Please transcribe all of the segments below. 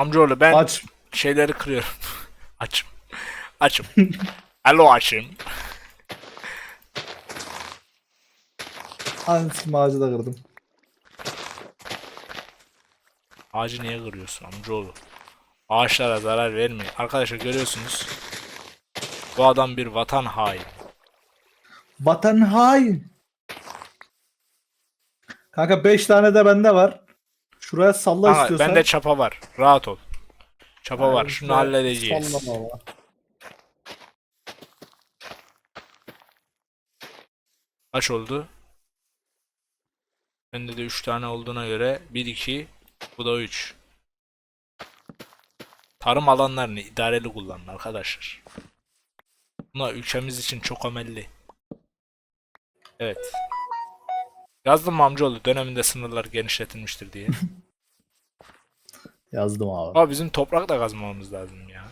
Amcaoğlu ben Aç. şeyleri kırıyorum. açım. Açım. Alo açım. Anasını ağacı da kırdım. Ağacı niye kırıyorsun amcaoğlu? Ağaçlara zarar vermeyin. Arkadaşlar görüyorsunuz. Bu adam bir vatan haini. Vatan hain. Kanka 5 tane de bende var. Şuraya salla Kanka, istiyorsan. bende çapa var. Rahat ol. Çapa var. Yani Şunu halledeceğiz. sallama. Kaç oldu? Bende de 3 tane olduğuna göre 1 2 bu da 3. Tarım alanlarını idareli kullanın arkadaşlar. Bunlar ülkemiz için çok önemli. Evet. Yazdım amcaoğlu döneminde sınırlar genişletilmiştir diye. Yazdım abi. Ama bizim toprak da kazmamız lazım ya.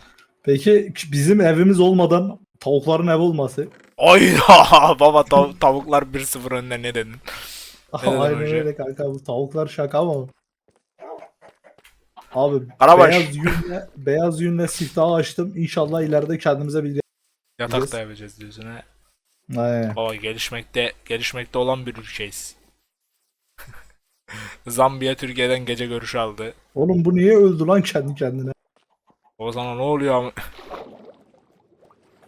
Peki bizim evimiz olmadan tavukların ev olması. Ayda baba tav- tavuklar 1-0 önde ne dedin? dedim Aynen önce? öyle kanka bu tavuklar şaka mı? Abi Karabaş. beyaz yünle, beyaz yünle siftahı açtım. İnşallah ileride kendimize bir Yatak da yapacağız diyorsun ha. Aynen. Baba gelişmekte gelişmekte olan bir ülkeyiz. Zambiya Türkiye'den gece görüşü aldı. Oğlum bu niye öldü lan kendi kendine? O zaman ne oluyor ama?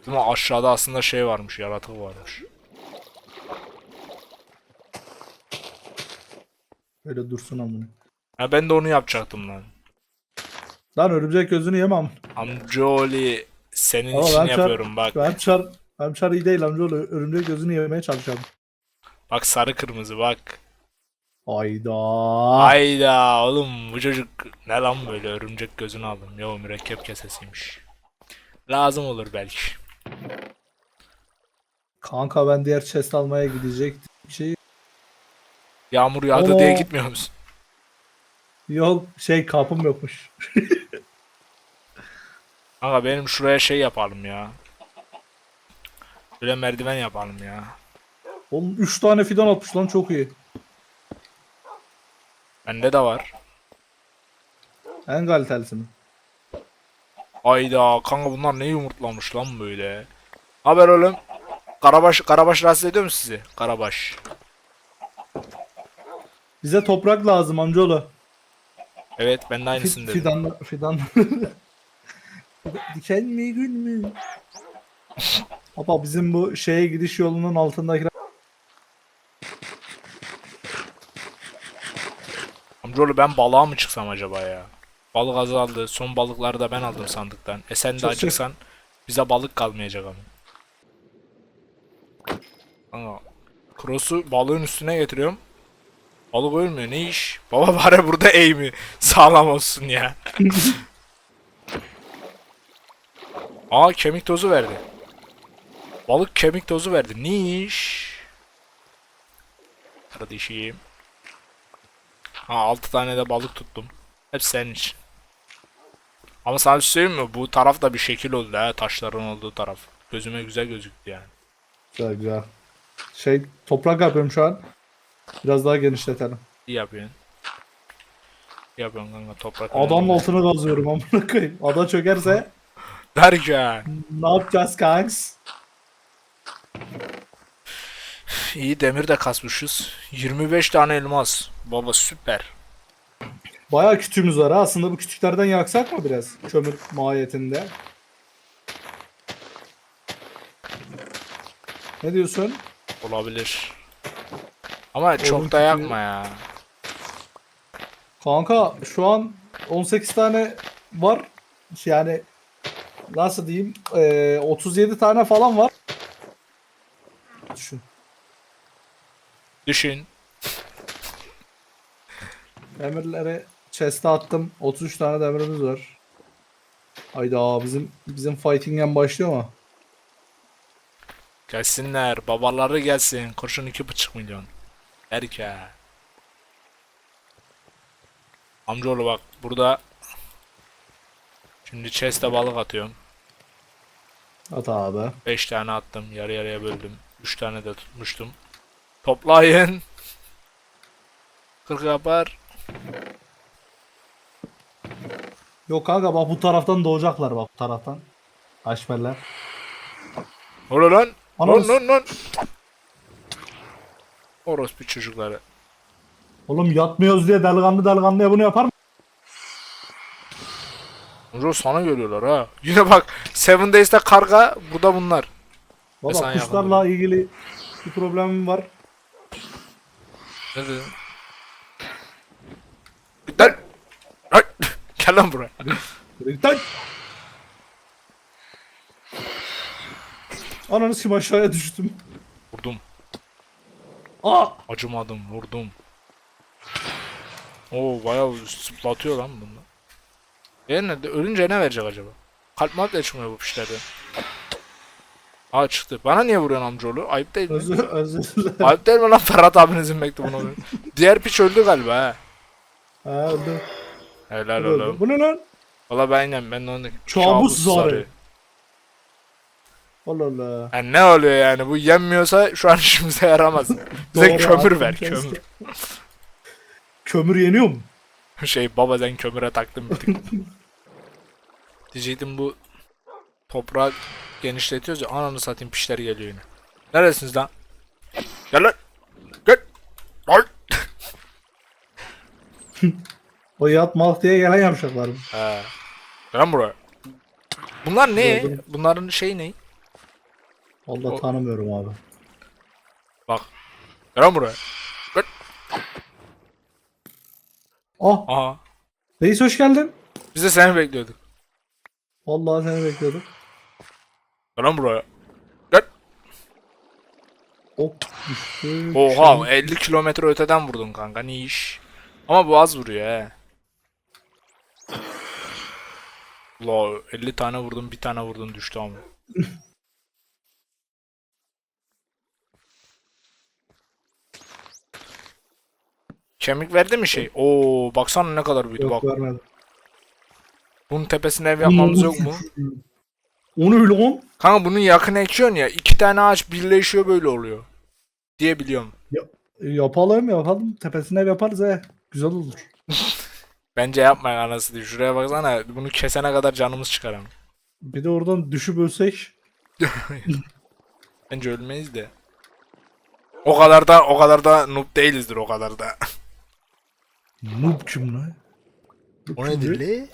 Değil mi? Aşağıda aslında şey varmış, yaratık varmış. Böyle dursun amına. Ha ben de onu yapacaktım lan. Lan örümcek gözünü yemem. Amcaoli senin Ama için ben çar- yapıyorum bak. Ben çar, ben çar iyi değil amcaoğlu. Örümcek gözünü yemeye çalışacağım. Bak sarı kırmızı bak. Ayda. Hayda oğlum bu çocuk ne lan böyle örümcek gözünü aldım. Yo mürekkep kesesiymiş. Lazım olur belki. Kanka ben diğer chest almaya gidecektim. Şey Yağmur yağdı Oo. diye gitmiyor musun? yok şey kapım yokmuş. Kanka benim şuraya şey yapalım ya. Böyle merdiven yapalım ya. Oğlum 3 tane fidan atmış lan çok iyi. Bende de var. En kalitelisi mi? Ayda kanka bunlar ne yumurtlamış lan böyle. Haber oğlum. Karabaş, Karabaş rahatsız ediyor mu sizi? Karabaş. Bize toprak lazım amcaoğlu. Evet ben de aynısını dedim. fidan fidan. Diken mi gül mü? Baba bizim bu şeye gidiş yolunun altındaki Amcaoğlu ben balığa mı çıksam acaba ya? Balık azaldı. Son balıkları da ben aldım sandıktan. E sen de Çok acıksan bize balık kalmayacak ama. Kanka. Cross'u balığın üstüne getiriyorum. Balık ölmüyor. Ne iş? Baba bari burada eğimi sağlam olsun ya. Aa kemik tozu verdi. Balık kemik tozu verdi. Ne iş? Kardeşim. Ha 6 tane de balık tuttum. Hep senin için. Ama sana bir şey söyleyeyim mi? Bu taraf da bir şekil oldu ha. Taşların olduğu taraf. Gözüme güzel gözüktü yani. Güzel güzel. Şey toprak yapıyorum şu an. Biraz daha genişletelim. İyi yapıyorsun. İyi yapıyorsun kanka toprak. Adamın altını kazıyorum amına koyayım. Ada çökerse Derken. ne yapacağız kanks? İyi demir de kasmışız. 25 tane elmas. Baba süper. Bayağı kütüğümüz var ha. Aslında bu kütüklerden yaksak mı biraz? Kömür mahiyetinde. Ne diyorsun? Olabilir. Ama çok da kütüğü- yakma ya. Kanka şu an 18 tane var. Yani nasıl diyeyim? Ee, 37 tane falan var. Düşün. Düşün. Demirleri chest'e attım. 33 tane demirimiz var. Hayda bizim bizim fighting game başlıyor mu? Gelsinler. Babaları gelsin. Kurşun 2,5 milyon. Erke. Amcaoğlu bak burada Şimdi chest'e balık atıyorum. At abi. 5 tane attım. Yarı yarıya böldüm. 3 tane de tutmuştum. Toplayın. 40 yapar. Yok kanka bak bu taraftan doğacaklar bak bu taraftan. Haşmerler. Ola lan. Lan lan lan. Orospu çocukları. Oğlum yatmıyoruz diye delikanlı delikanlıya bunu yapar mı? Ro sana geliyorlar ha. Yine bak Seven Days'te karga bu da bunlar. Valla sen kuşlarla ilgili bir problemim var. Ne dedin? Git lan. Ay, Gel lan buraya. Tak! Ananı kim aşağıya düştüm. Vurdum. Aa! Acımadım vurdum. Oo bayağı zıplatıyor lan bunlar. E ne, ölünce ne verecek acaba? Kalp malp çıkmıyor bu pişlerden. Aa çıktı. Bana niye vuruyorsun amcaoğlu? Ayıp değil mi? Özür, özür dilerim. Ayıp değil mi lan Ferhat abinizin mektubunu? Diğer piç öldü galiba ha. Ha öldü. Helal öldü. oğlum. Bu ne lan? Valla ben inen ben de onu Kabus zarı. Allah Allah. Yani ne oluyor yani bu yenmiyorsa şu an işimize yaramaz. Bize Doğru, kömür aklım ver kesti. kömür. Kömür yeniyor mu? Şey baba sen kömüre taktın bir tık. Diyecektim bu toprağı genişletiyoruz ya ananı satayım pişler geliyor yine. Neresiniz lan? Gel lan. Gel. Ay. O yat mal diye gelen yavşaklar mı? He. Lan buraya. Bunlar ne? Gördüm. Bunların şeyi ne? Allah O- tanımıyorum abi. Bak. Lan buraya. Ah! Aha. Reis hoş geldin. Biz de seni bekliyorduk. Vallahi seni bekliyordum. Lan buraya. Gel. Hop düştü. Oha 50 kilometre öteden vurdun kanka ne iş. Ama bu az vuruyor he. La 50 tane vurdun bir tane vurdun düştü ama. Kemik verdi mi şey? Oo baksana ne kadar büyüdü Yok bak. vermedi. Bunun tepesine ev yapmamız yok mu? Onu öyle on. Kanka bunu yakın ekiyorsun ya iki tane ağaç birleşiyor böyle oluyor. Diye biliyorum. Yapalım yapalım. Tepesine ev yaparız he. Güzel olur. Bence yapmayın anası diye. Şuraya baksana bunu kesene kadar canımız çıkar ama. Bir de oradan düşüp ölsek. Bence ölmeyiz de. O kadar da o kadar da noob değilizdir o kadar da. Noob kim lan? Noob o kim nedir be? le?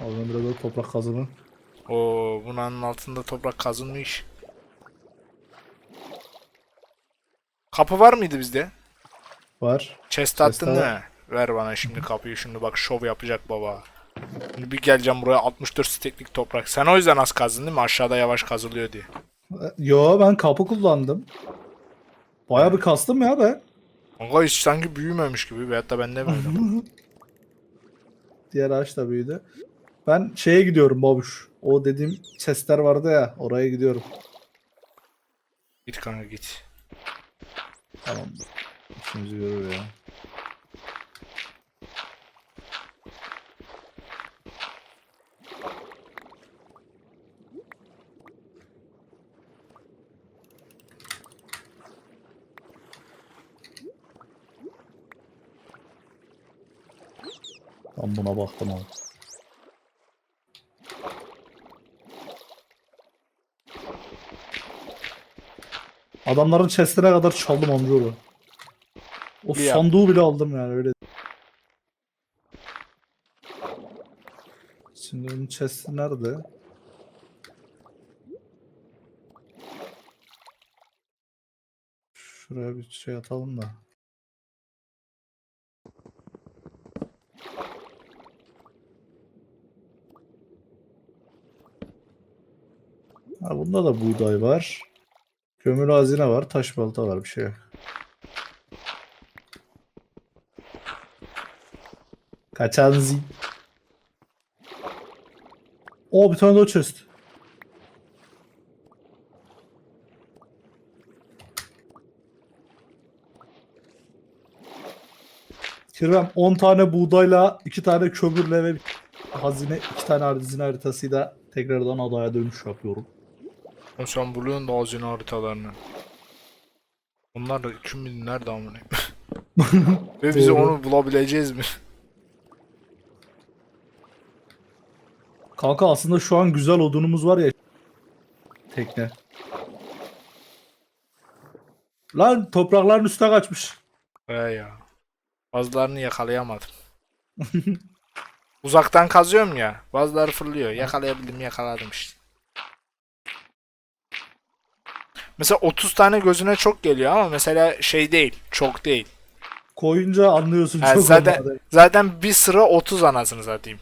Ben biraz daha toprak kazımı. Oo bunun altında toprak kazınmış. Kapı var mıydı bizde? Var. Chest attın mi? Ver bana şimdi kapıyı şimdi bak şov yapacak baba. Şimdi bir geleceğim buraya 64 steklik toprak. Sen o yüzden az kazdın değil mi? Aşağıda yavaş kazılıyor diye. Yo ben kapı kullandım. Baya bir kastım ya ben. Kanka hiç sanki büyümemiş gibi veyahut da ben demiyorum. Diğer ağaç da büyüdü. Ben şeye gidiyorum babuş. O dediğim chestler vardı ya oraya gidiyorum. git kanka git. Tamam. İşimizi görür ya. Ben buna baktım abi. Adamların chestine kadar çaldım amcaoğlu. O Bir yap. sandığı bile aldım yani öyle. Şimdi onun chest'i nerede? Şuraya bir şey atalım da. Ha, bunda da buğday var. Kömür hazine var, taş balta var bir şey yok. Kaçan zi. O bir tane daha chest. Kirvem 10 tane buğdayla 2 tane kömürle ve hazine 2 tane hazine haritasıyla tekrardan adaya dönüş yapıyorum. Oğlum Sen buluyorsun da hazine haritalarını. Onlar da kim bilir nerede amına. Ve biz onu bulabileceğiz mi? Kanka aslında şu an güzel odunumuz var ya. Tekne. Lan toprakların üstüne kaçmış. He ya. Bazılarını yakalayamadım. Uzaktan kazıyorum ya. Bazıları fırlıyor. Yakalayabildim yakaladım işte. Mesela 30 tane gözüne çok geliyor ama mesela şey değil. Çok değil. Koyunca anlıyorsun Ha, çok zaten, olmadı. zaten bir sıra 30 anasını satayım.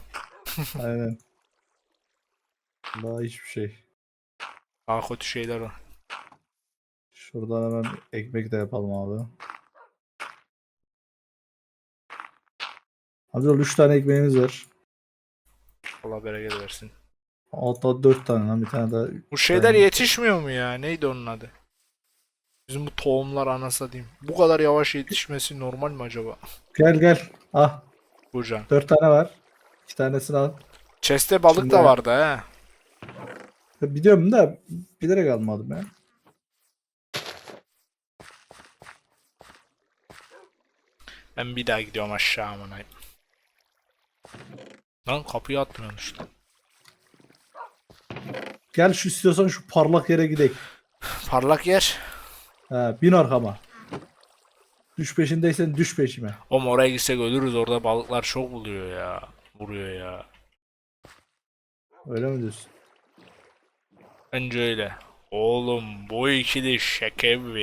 Aynen. Daha hiçbir şey. Daha kötü şeyler var. Şuradan hemen ekmek de yapalım abi. Hadi 3 tane ekmeğimiz var. Allah bereket versin. Altta 4 tane lan bir tane daha. Bu şeyler Ben- yetişmiyor mu ya? Neydi onun adı? Bizim bu tohumlar anasa diyeyim. Bu kadar yavaş yetişmesi normal mi acaba? Gel gel. Ah Burcan. 4 tane var. 2 tanesini al. Chest'te balık Şimdi- da vardı he. Biliyorum da bilerek almadım ya. Ben bir daha gidiyorum aşağı amına. Lan kapıyı atmıyorsun işte. Gel şu istiyorsan şu parlak yere gidelim. Parlak yer. Ha, bin arkama. Düş peşindeysen düş peşime. Oğlum oraya gitsek ölürüz orada balıklar çok buluyor ya. Vuruyor ya. Öyle mi diyorsun? Bence öyle. Oğlum bu ikili şaka mı?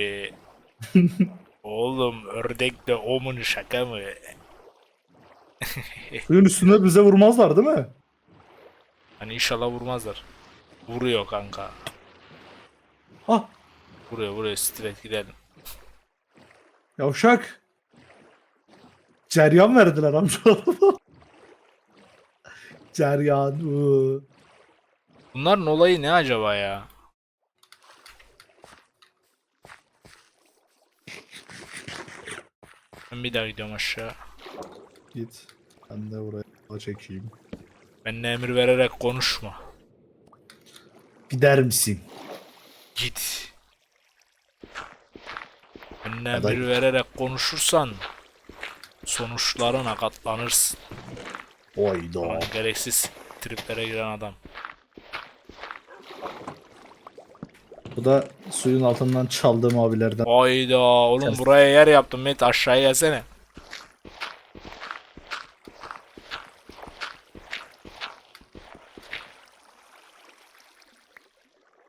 Oğlum ördek de omun şaka mı? Suyun üstünde bize vurmazlar değil mi? Hani inşallah vurmazlar. Vuruyor kanka. Ah Vuruyor vuruyor straight gidelim. yavşak. Ceryan verdiler amca. Ceryan. ıı. Bunların olayı ne acaba ya? Ben bir daha gidiyorum aşağı. Git. Ben de buraya çekeyim. Benimle emir vererek konuşma. Gider misin? Git. Benimle Ya da- emir vererek konuşursan sonuçlarına katlanırsın. Oyda. Gereksiz triplere giren adam. Bu da suyun altından çaldığım abilerden. Hayda oğlum buraya yer yaptım Met aşağıya gelsene.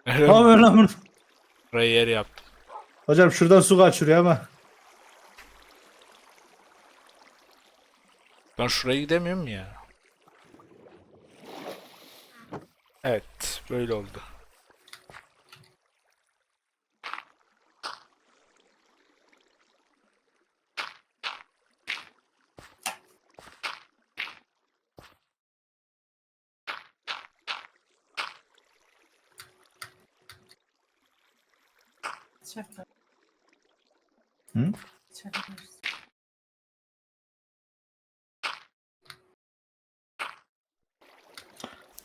Ne yapıyorsun lan bunu? Buraya yer yaptım. Hocam şuradan su kaçırıyor ama. Ben şuraya gidemiyorum ya. Evet, böyle oldu. Hı?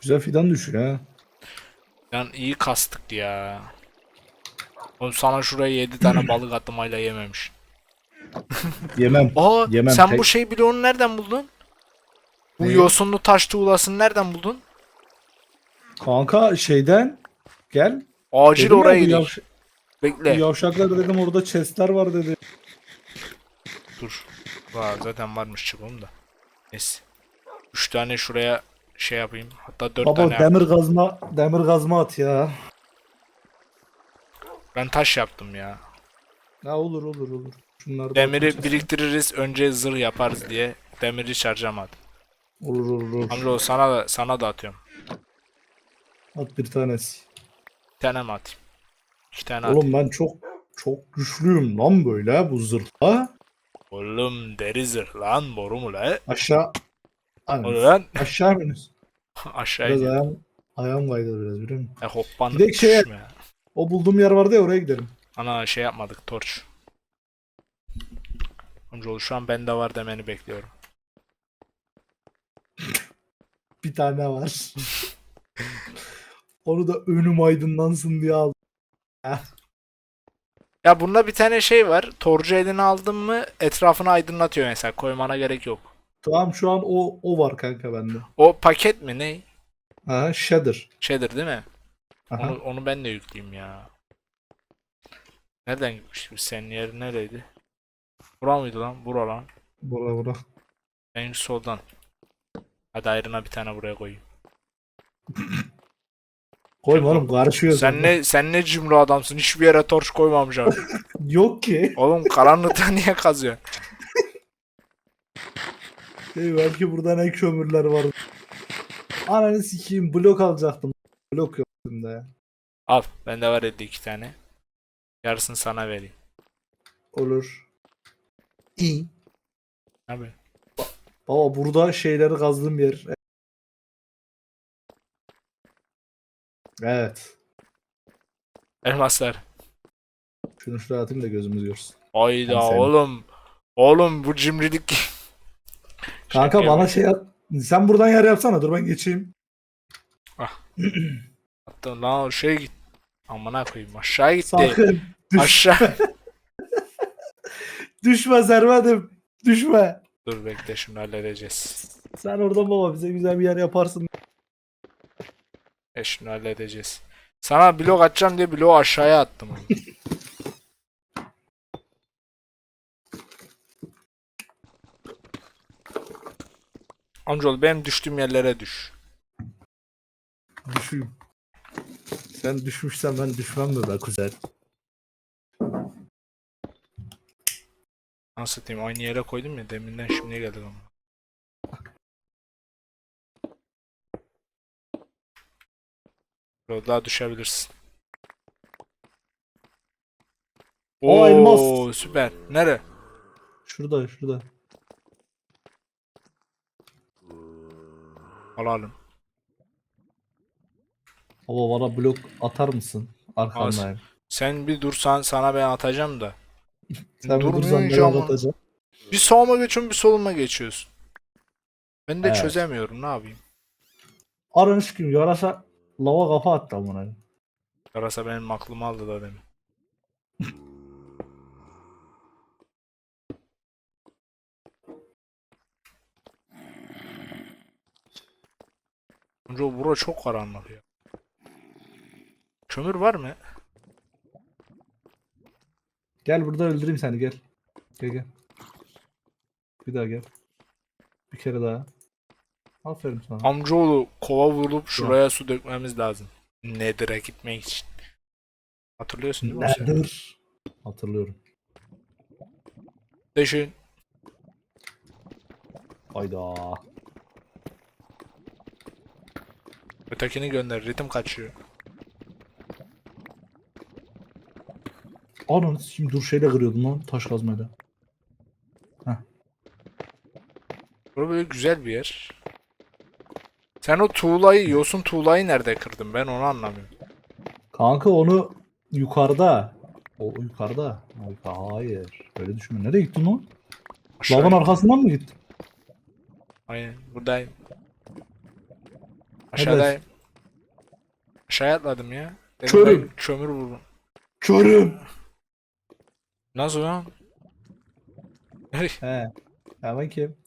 Güzel fidan düşüyor ha. Yani iyi kastık ya. Oğlum sana şuraya 7 tane balık attım hala yememiş. Yemem. Aa Yemem sen tek- bu şey bloğunu nereden buldun? Bu Neyi? yosunlu taş tuğlasını nereden buldun? Kanka şeyden gel. Acil oraya gidiyor. Bekle. yavşaklar dedim orada chestler var dedi. Dur. Var zaten varmış çıkalım da. Neyse. 3 tane şuraya şey yapayım. Hatta 4 Baba tane. demir kazma demir kazma at ya. Ben taş yaptım ya. Ha olur olur olur. Şunları Demiri biriktiririz önce zırh yaparız diye demiri harcamadım. Olur olur olur. Amca sana da sana da atıyorum. At bir tanesi. Bir tane mi atayım? İki tane. Oğlum ben çok çok güçlüyüm lan böyle bu zırhla. Oğlum deri zırh lan boru mu la? Aşağı lan Aşağı mıyız? aşağı Biraz ayağım, ayağım kaydı biraz biliyor musun? E hoppan Gidek şeye-. O bulduğum yer vardı ya oraya gidelim. Ana şey yapmadık torç. Amcaoğlu şu an bende var demeni bekliyorum. Bir tane var. Onu da önüm aydınlansın diye aldım. Ya bunda bir tane şey var. Torcu eline aldın mı etrafını aydınlatıyor mesela. Koymana gerek yok. Tamam şu an o o var kanka bende. O paket mi ne? Ha shader. Shader değil mi? Aha. Onu, onu ben de yükleyeyim ya. Nereden gitmiş? Senin yerin nereydi? Bura mıydı lan? Bura lan. Bura bura. En soldan. Hadi ayrına bir tane buraya koyayım. Koyma oğlum karışıyor. Sen ne sen ne cimri adamsın. Hiçbir yere torç koymamış abi. Yok ki. Oğlum karanlıkta niye kazıyorsun? Hey, belki burada ne kömürler var. Ananı sikeyim blok alacaktım. Blok yok bunda ya. Al. Bende var evde iki tane. Yarısını sana vereyim. Olur. İyi. Abi. Baba burada şeyleri kazdığım yer. Evet. Elmaslar. Şunu şuraya atayım da gözümüz görsün. Ayda Ben sevdim. oğlum. Oğlum bu cimrilik. Kanka bana şey at. Sen buradan yer yapsana dur ben geçeyim. Attın lan o şey git. Amına koyayım aşağı gitti. Sakın. Düş, Aşağı. düşme Servetim. Düşme. Dur bekle şunu halledeceğiz. Sen oradan baba bize güzel bir yer yaparsın. E şunu halledeceğiz. Sana blok atacağım diye bloğu aşağıya attım. Amcaoğlu benim düştüğüm yerlere düş. Düşeyim. Sen düşmüşsen ben düşmem mi be kuzen? Nasıl diyeyim aynı yere koydum ya deminden şimdiye geldik ama. Daha düşebilirsin. O elmas. Oo, süper. Nere? Şurada şurada. Alalım. Baba bana blok atar mısın? Arkandayım. Sen bir dursan sana ben atacağım da. Sen bir dursan ben ama- atacağım. Bir sağıma geçiyorsun bir soluma geçiyorsun. Ben de Evet. çözemiyorum ne yapayım. Aranış kim? Yarasa lava kafa attı amına. Yarasa benim aklımı aldı da demin. Önce bura çok karanlık ya. Kömür var mı? Gel burada öldüreyim seni gel. Gel gel. Bir daha gel. Bir kere daha. Aferin sana. Amcaoğlu kova vurup şuraya su dökmemiz lazım. Nedir'e gitmek için. Hatırlıyorsun değil mi? Nedir? Hatırlıyorum. Düşün. Hayda. Ötekini gönder. Ritim kaçıyor. Ananı şimdi dur şeyle kırıyordum lan taş kazmayla. Burası böyle güzel bir yer. Sen o tuğlayı, yosun tuğlayı nerede kırdın? Ben onu anlamıyorum. Kanka onu yukarıda. O yukarıda. Hayır, Hayır. Öyle düşünme. Nereye gittin lan? Aşağı. Lavın arkasından mı gittin? Aynen buradayım. Aşağıdayım. Aşağıya atladım ya. Dedim Körüm. ben Kömür buldum. Körüm. Nasıl lan? He. Ya ben kim?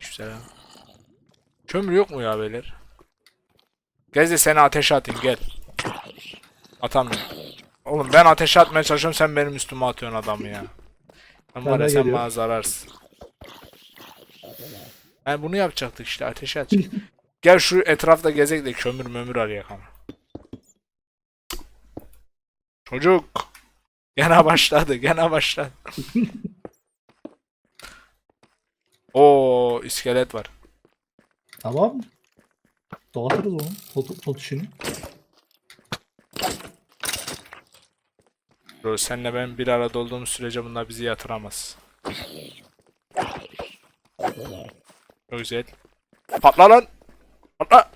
Güzel ha. Kömür yok mu ya beyler? Gel de seni ateşe atayım gel. Atamıyorum. Oğlum ben ateşe atmaya çalışıyorum sen benim üstüme atıyorsun adamı ya. Ben var ya sen geliyorum. bana zararsın. Ben bunu yapacaktık işte ateşe at. Gel şu etrafta gezek de kömür mömür arayak ama. Çocuk. Gene başladı gene başladı. Oo iskelet var. Tamam. Dağıtırız onu. Tot, tot işini. Bro senle ben bir arada olduğumuz sürece bunlar bizi yatıramaz. Çok güzel. Patla lan. Patla.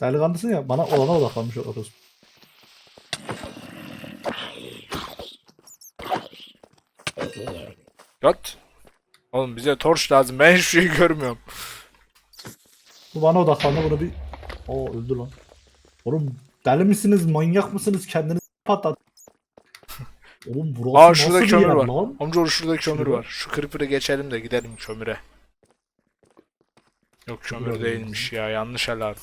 Delikanlısın ya bana olana odaklanmış orası. Yat. Oğlum bize torç lazım. Ben hiçbir şey görmüyorum. Bu bana odaklandı bunu bir... Oo öldü lan. Oğlum deli misiniz manyak mısınız kendinizi patlat. Oğlum burası Aa nasıl şurada bir kömür yer var. lan? Amcaoğlu şurada kömür var. Şu creeper'ı geçelim de gidelim kömüre. Yok Kömür alıyorum değilmiş ya yanlış alarm.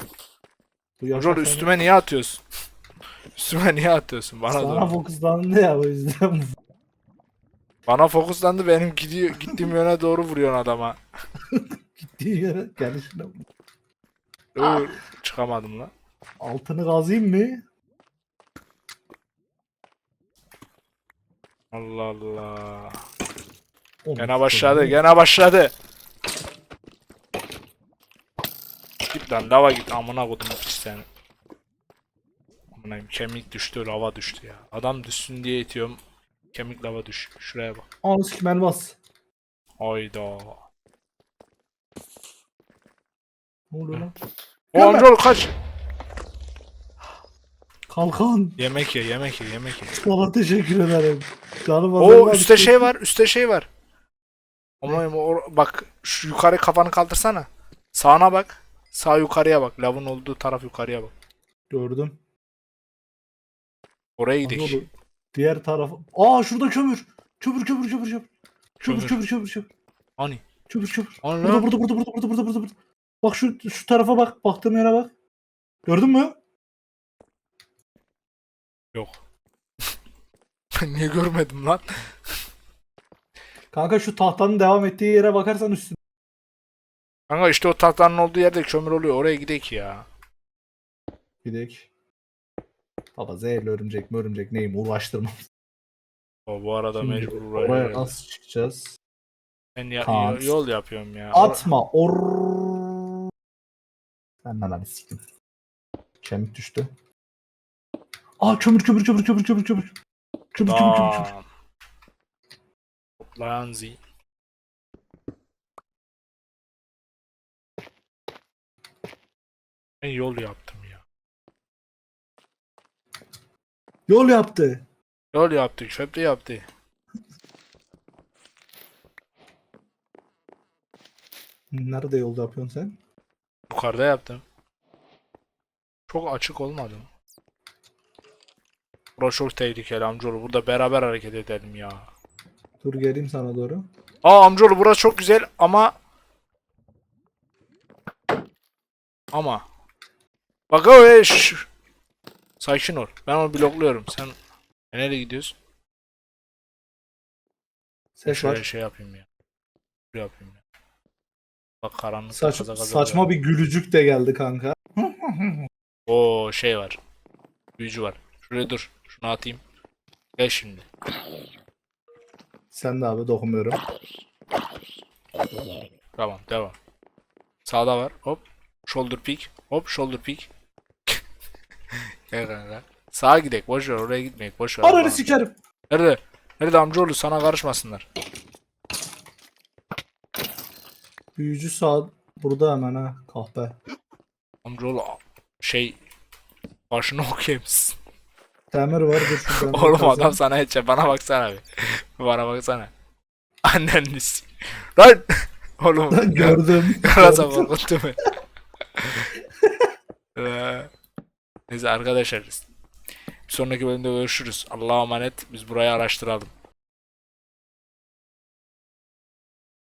Bu Rol yaşa üstüme niye atıyorsun? üstüme niye atıyorsun? Bana Sana doğru. fokuslandı ya o yüzden. Bana fokuslandı benim gidiyor gittiğim yöne doğru vuruyorsun adama. Gittiği yere gelişine. Öyle çıkamadım lan. Altını kazıyım mı? Allah Allah. Oğlum, Gene başladı, gene başladı. Git lan lava git amına kodum pis seni. Amına koyayım, kemik düştü lava düştü ya. Adam düşsün diye itiyorum. Kemik lava düş. Şuraya bak. Anı sikim elmas. Hayda. Ne oluyor lan? O Gömer. amcaoğlu kaç. Kalkan. Yemek ye yemek ye yemek ye. Sana teşekkür ederim. Canım O üstte şey var üstte şey var. Koyayım, o- bak şu yukarı kafanı kaldırsana. Sağına bak. Sağ yukarıya bak. Lavın olduğu taraf yukarıya bak. Gördüm. Oraya Anadolu. gidelim. Diğer taraf. Aa şurada kömür. Kömür kömür kömür kömür. Kömür Kömür. kömür kömür kömür. Hani? Kömür kömür. Hani Burada lan? burada burada burada burada burada burada burada. Bak şu şu tarafa bak. Baktığım yere bak. Gördün mü? Yok. Niye görmedim lan? Kanka şu tahtanın devam ettiği yere bakarsan üstüne. Kanka işte o tahtanın olduğu yerde kömür oluyor. Oraya gidek ya. Gidek. Baba zehirli örümcek mi örümcek neyim uğraştırma. O bu arada Şimdi mecbur Oraya uğraşıyorum. nasıl çıkacağız? Ben ya- Kaan. yol yapıyorum ya. Atma. Or. Ben lan sikim. Kemik düştü. Aa kömür kömür kömür kömür kömür kömür. Kömür kömür kömür kömür. Toplayan zi. Ben yol yaptım ya. Yol yaptı. Yol yaptık. Köprü yaptı. Nerede yol yapıyorsun sen? Yukarıda yaptım. Çok açık olmadı mı? Burası çok tehlikeli amcaoğlu. Burada beraber hareket edelim ya. Dur geleyim sana doğru. Aa amcaoğlu burası çok güzel ama ama bak o e, şş. sakin ol. Ben onu blokluyorum. Sen E, nereye gidiyorsun? Ses Şöyle var. şey yapayım ya. Şöyle yapayım ya. Bak karanlık Saç, kaza kaza saçma bir gülücük de geldi kanka. O şey var. Büyücü var. Şuraya dur. Şunu atayım. Gel şimdi. Sen de abi dokunmuyorum. Tamam devam. Sağda var. Hop. Shoulder pick. Hop shoulder pick. Gel kanka. Sağa gidek. Boş ver oraya gitmeyek. Boş ver. Ananı sikerim. Nerede? Nerede amcaoğlu sana karışmasınlar. Büyücü sağ burada hemen ha kahpe. Amcaoğlu şey başını okuyayım. Temir var dur şuradan. Oğlum bakarsan. adam sana edecek. Bana baksana bir. Bana baksana. Anneniz. Lan! Oğlum. Gördüm. Yarasa gördüm. korkuttu beni. Neyse arkadaşlar. Bir sonraki bölümde görüşürüz. Allah'a emanet. Biz burayı araştıralım.